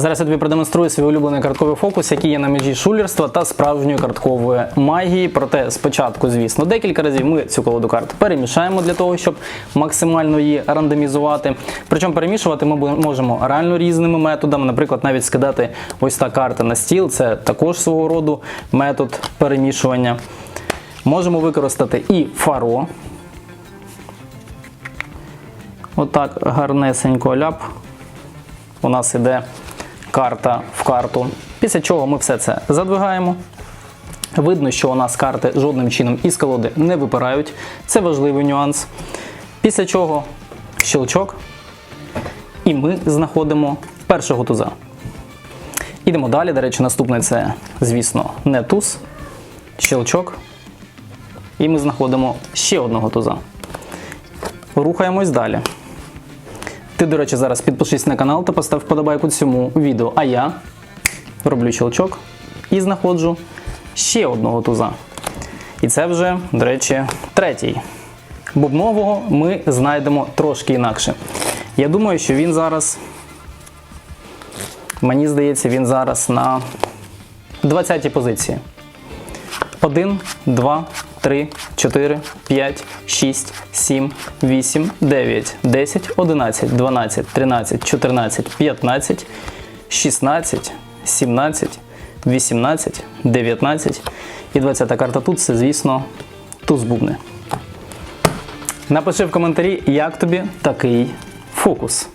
Зараз я тобі продемонструю свій улюблений картковий фокус, який є на межі шулерства та справжньої карткової магії. Проте спочатку, звісно, декілька разів ми цю колоду карт перемішаємо для того, щоб максимально її рандомізувати. Причому перемішувати ми можемо реально різними методами. Наприклад, навіть скидати ось та карта на стіл. Це також свого роду метод перемішування. Можемо використати і фаро. Отак гарнесенько ляп. У нас іде карта в карту. Після чого ми все це задвигаємо. Видно, що у нас карти жодним чином із колоди не випирають. Це важливий нюанс. Після чого щелчок. І ми знаходимо першого туза. Ідемо далі. До речі, наступний це, звісно, не туз. Щелчок. І ми знаходимо ще одного туза. Рухаємось далі. Ти, до речі, зараз підпишись на канал та постав вподобайку цьому відео. А я роблю щелчок і знаходжу ще одного туза. І це вже, до речі, третій. Бубнового ми знайдемо трошки інакше. Я думаю, що він зараз. Мені здається, він зараз на 20-й позиції. 1, 2, 3, 4, 5, 6, 7, 8, 9, 10, 11, 12, 13, 14, 15, 16, 17, 18, 19 і 20 карта тут це, звісно, туз бубни. Напиши в коментарі, як тобі такий фокус.